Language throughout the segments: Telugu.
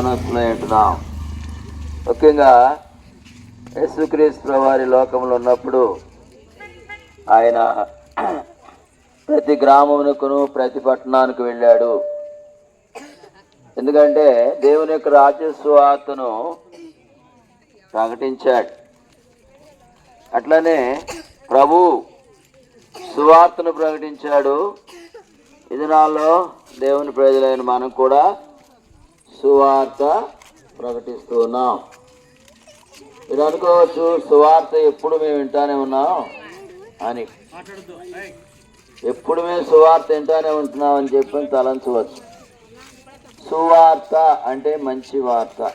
వందనస్తులై ఉంటున్నాం ముఖ్యంగా యేసుక్రీస్తు వారి లోకంలో ఉన్నప్పుడు ఆయన ప్రతి గ్రామమునకును ప్రతి పట్టణానికి వెళ్ళాడు. ఎందుకంటే దేవుని యొక్క రాజ్య సువార్తను ప్రకటించాడు. అట్లనే ప్రభు సువార్తను ప్రకటించాడు. ఈ దినాల్లో దేవుని ప్రజలైన మనం కూడా సువార్త ప్రకటిస్తూ ఉన్నాం మీరు అనుకోవచ్చు సువార్త ఎప్పుడు మేము వింటానే ఉన్నాం అని. ఎప్పుడు మేము సువార్త వింటానే ఉంటున్నాం అని చెప్పి తలంచవచ్చు. సువార్త అంటే మంచి వార్త.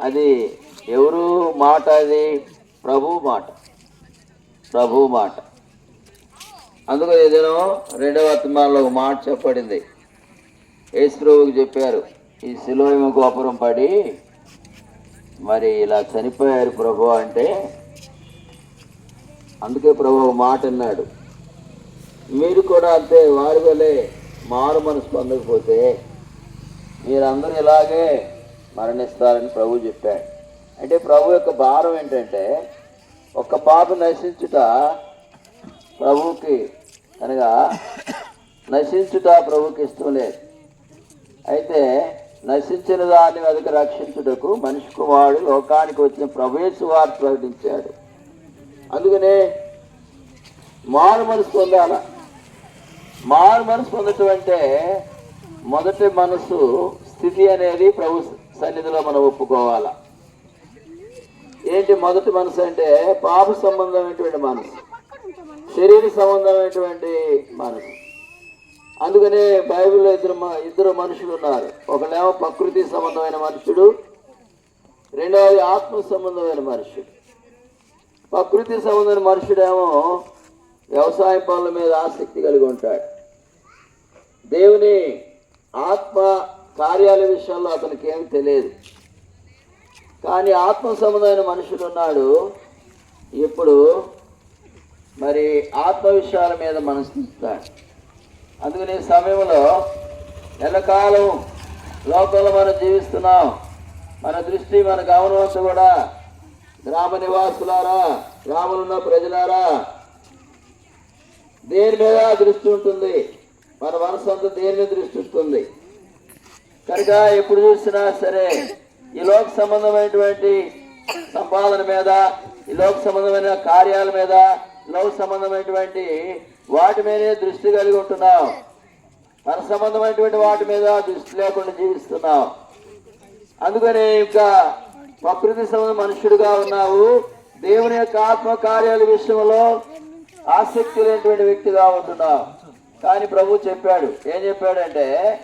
అది ఎవరు మాట అది? ప్రభు మాట. ప్రభు మాట. అందుకు ఏదైనా రెండవ వర్తమానంలో ఒక మాట చెప్పబడింది. యేసుప్రభుకి చెప్పారు ఈ శిలోయమ గోపురం పడి మరి ఇలా చనిపోయారు ప్రభు అంటే అందుకే ప్రభు మాట అన్నాడు. మీరు కూడా అంతే వారి వలె మారు మనసు పొందకపోతే మీరందరూ ఇలాగే మరణిస్తారని ప్రభు చెప్పాడు. అంటే ప్రభు యొక్క భారం ఏంటంటే ఒక్క పాప నశించుట ప్రభువుకి అనగా నశించుట ప్రభుకి ఇష్టం లేదు. అయితే నశించిన దాన్ని వెదక రక్షించుటకు మనిషి కుమారుడు లోకానికి వచ్చిన ప్రవేశ వార్త ప్రకటించాడు. అందుకనే మారు మనసు పొందాల? మారు మనసు పొందటం అంటే మొదటి మనసు స్థితి అనేది ప్రభు సన్నిధిలో మనం ఒప్పుకోవాల? ఏంటి మొదటి మనసు అంటే? పాప సంబంధమైనటువంటి మనసు శరీర సంబంధమైనటువంటి మనసు. అందుకనే బైబిల్లో ఇద్దరు మ- ఇద్దరు మనుషులు ఉన్నారు. ఒకళ్ళేమో ప్రకృతి సంబంధమైన మనుషుడు రెండవది ఆత్మ సంబంధమైన మనుషుడు. ప్రకృతి సంబంధమైన మనుషుడేమో వ్యవసాయ పనుల మీద ఆసక్తి కలిగి ఉంటాడు. దేవుని ఆత్మ కార్యాల విషయంలో అతనికి ఏమి తెలియదు. కానీ ఆత్మ సంబంధమైన మనుషుడు ఉన్నాడు. ఇప్పుడు మరి ఆత్మ విషయాల మీద మనసు అందుకని సమయంలో ఎల్లకాలం లోకంలో మనం జీవిస్తున్నాం. మన దృష్టి మన గమనం అంతా కూడా గ్రామ నివాసులారా గ్రామంలో ఉన్న ప్రజలారా దేని మీద దృష్టి ఉంటుంది? మన మనసు అంతా దేని మీద దృష్టి ఉంటుంది? కనుక ఎప్పుడు చూసినా సరే ఈ లోక సంబంధమైనటువంటి సంపాదన మీద ఈ లోక సంబంధమైన కార్యాల మీద లవ్ సంబంధమైనటువంటి వాటి మీదే దృష్టి కలిగి ఉంటున్నాం. మన సంబంధమైనటువంటి వాటి మీద దృష్టి లేకుండా జీవిస్తున్నాం. అందుకనే ఇంకా ప్రకృతి సంబంధ మనుషుడుగా ఉన్నావు. దేవుని యొక్క ఆత్మ కార్యాల విషయంలో ఆసక్తి లేనటువంటి వ్యక్తిగా ఉంటున్నావు. కానీ ప్రభు చెప్పాడు ఏం చెప్పాడంటే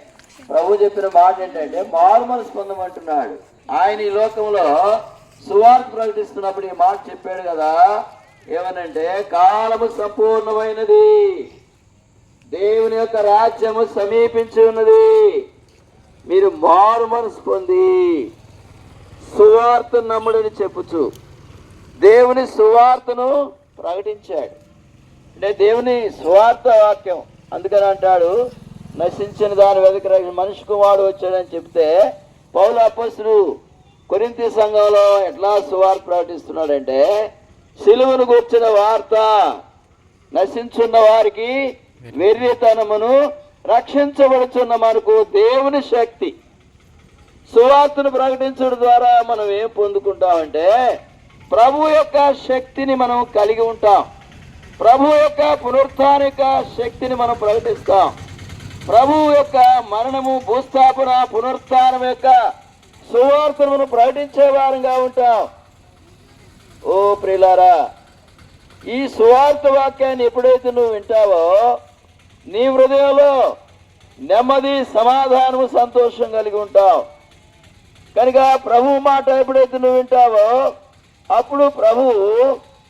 ప్రభు చెప్పిన మాట ఏంటంటే మారు మనసు పొందమంటున్నాడు ఆయన ఈ లోకంలో సువార్త ప్రకటిస్తున్నప్పుడు ఈ మాట చెప్పాడు కదా ఏమనంటే కాలము సంపూర్ణమైనది. దేవుని యొక్క రాజ్యము సమీపించి ఉన్నది. మీరు మారు మనసు పొంది సువార్త నమ్ముడని చెప్పుచు దేవుని సువార్తను ప్రకటించాడు. అంటే దేవుని సువార్త వాక్యం అందుకని అంటాడు నశించిన దాని వెదక మనిషి కుమారుడు వచ్చాడని చెప్తే పౌల అపస్సుడు కొరింతి సంఘంలో ఎట్లా సువార్త ప్రకటిస్తున్నాడంటే సిలువను కూర్చిన వార్త. నశించున్న వారికి వెర్రితనమును రక్షించబడుచున్న మనకు దేవుని శక్తి. సువార్తను ప్రకటించడం ద్వారా మనం ఏం పొందుకుంటామంటే ప్రభు యొక్క శక్తిని మనం కలిగి ఉంటాం. ప్రభు యొక్క పునరుత్థానిక శక్తిని మనం ప్రకటిస్తాం. ప్రభు యొక్క మరణము భూస్థాపన పునరుత్నం యొక్క సువార్తను మనం ప్రకటించే వారంగా ఉంటాం. ఓ ప్రిలారా ఈ సువార్త వాక్యాన్ని ఎప్పుడైతే నువ్వు వింటావో నీ హృదయంలో నెమ్మది సమాధానము సంతోషం కలిగి ఉంటావు. కనుక ప్రభు మాట ఎప్పుడైతే నువ్వు వింటావో అప్పుడు ప్రభు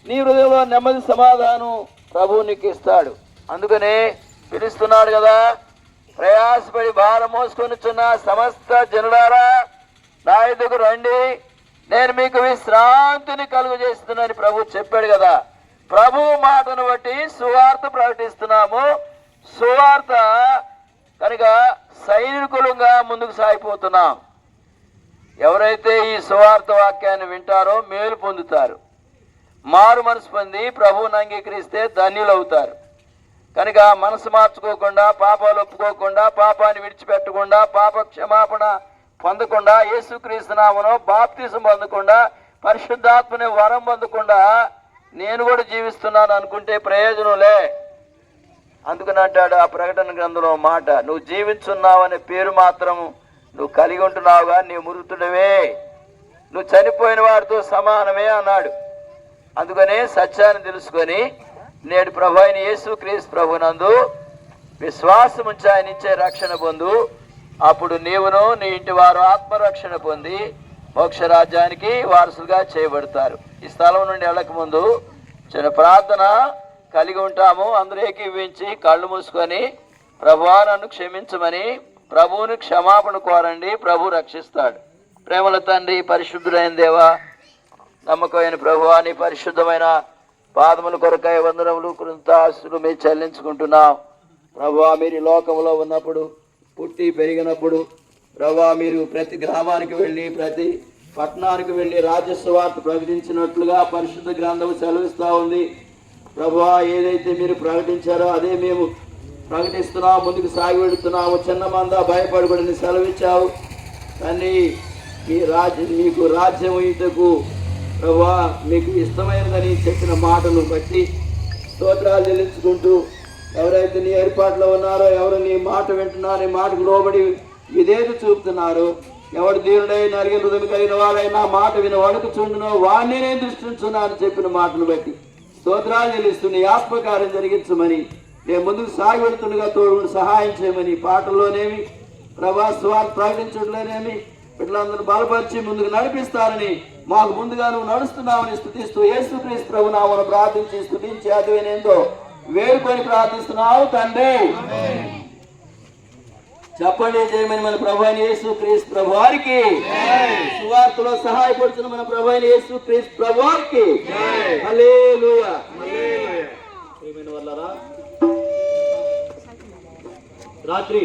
నీ హృదయంలో నెమ్మది సమాధానం ప్రభు నీకు ఇస్తాడు అందుకనే పిలుస్తున్నాడు కదా ప్రయాసపడి భారం మోసుకొనిచున్న సమస్త జనులారా నా ఎదుగు రండి. నేను మీకు విశ్రాంతిని కలుగు చేస్తున్నానని ప్రభు చెప్పాడు కదా. ప్రభు మాటను బట్టి సువార్త ప్రకటిస్తున్నాము. సువార్త కనుక సైనికులుగా ముందుకు సాగిపోతున్నాం. ఎవరైతే ఈ సువార్త వాక్యాన్ని వింటారో మేలు పొందుతారు. మారు మనసు పొంది ప్రభువుని అంగీకరిస్తే ధన్యులవుతారు. కనుక మనసు మార్చుకోకుండా పాపాలు ఒప్పుకోకుండా పాపాన్ని విడిచిపెట్టకుండా పాప క్షమాపణ పొందకుండా యేసుక్రీస్తు నామను బాప్తిసం పొందకుండా పరిశుద్ధాత్మని వరం పొందకుండా నేను కూడా జీవిస్తున్నాను అనుకుంటే ప్రయోజనంలే అందుకని అంటాడు ఆ ప్రకటన గ్రంథంలో మాట నువ్వు జీవించున్నావనే పేరు మాత్రం నువ్వు కలిగి ఉంటున్నావుగా నీ మృతుడవే నువ్వు చనిపోయిన వారితో సమానమే అన్నాడు. అందుకనే సత్యాన్ని తెలుసుకొని నేడు ప్రభు అయిన యేసు క్రీస్తు ప్రభునందు విశ్వాసం ఉంచి ఆయన ఇచ్చే రక్షణ పొందు. అప్పుడు నీవును నీ ఇంటి వారు ఆత్మరక్షణ పొంది మోక్ష రాజ్యానికి వారసులుగా చేయబడతారు. ఈ స్థలం నుండి వెళ్ళకముందు చిన్న ప్రార్థన కలిగి ఉంటాము. అందరూ ఏకీవించి కళ్ళు మూసుకొని ప్రభువా నన్ను క్షమించమని ప్రభువుని క్షమాపణ కోరండి. ప్రభు రక్షిస్తాడు. ప్రేమల తండ్రి పరిశుద్ధులైన దేవా నమ్మకమైన ప్రభువా నీ పరిశుద్ధమైన పాదముల కొరకాయ వందనములు కృతాస్తులు మీరు చెల్లించుకుంటున్నాం. ప్రభువా మీరు లోకంలో ఉన్నప్పుడు పుట్టి పెరిగినప్పుడు ప్రభా మీరు ప్రతి గ్రామానికి వెళ్ళి ప్రతి పట్టణానికి వెళ్ళి రాజస్వార్త ప్రకటించినట్లుగా పరిశుద్ధ గ్రంథం సెలవిస్తూ ఉంది. ప్రభా ఏదైతే మీరు ప్రకటించారో అదే మేము ప్రకటిస్తున్నాము ముందుకు సాగి వెళుతున్నాము. చిన్న మంద భయపడకూడని సెలవిచ్చావు. కానీ మీ రాజ్యం మీకు రాజ్యం ఇంతకు ప్రభా మీకు ఇష్టమైనదని చెప్పిన మాటలు బట్టి స్తోత్రాలు చెల్లించుకుంటూ ఎవరైతే నీ ఏర్పాట్లో ఉన్నారో ఎవరు నీ మాట వింటున్నారో నీ మాటకు లోబడి ఇదేది చూపుతున్నారో ఎవడు దేవుడై నరిగిన హృదయం కలిగిన వాడైనా మాట విని వణుకుచుండునో వాడిని నేను దృష్టించున్నాను అని చెప్పిన మాటను బట్టి స్తోత్రాలు చెల్లిస్తూ నీ ఆత్మకార్యం జరిగించమని నేను ముందుకు సాగి పెడుతుండగా తోడు సహాయం చేయమని పాటల్లోనేమి ప్రభాస్వాన్ని ప్రకటించడంలోనేమి పిల్లలందరూ బలపరిచి ముందుకు నడిపిస్తారని మాకు ముందుగా నువ్వు నడుస్తున్నావని స్థుతిస్తూ యేసుక్రీస్తు ప్రభు నామను ప్రార్థించి స్థుతించి అదువేనేందో వేరుకొని ప్రార్థిస్తున్నావు తండ్రి. చెప్పండి జయమని మన ప్రభు అయిన యేసు క్రీస్తు ప్రభువారికి. సువార్తలో సహాయపడుతున్న మన ప్రభు అయిన యేసు క్రీస్తు ప్రభువారికి. రాత్రి.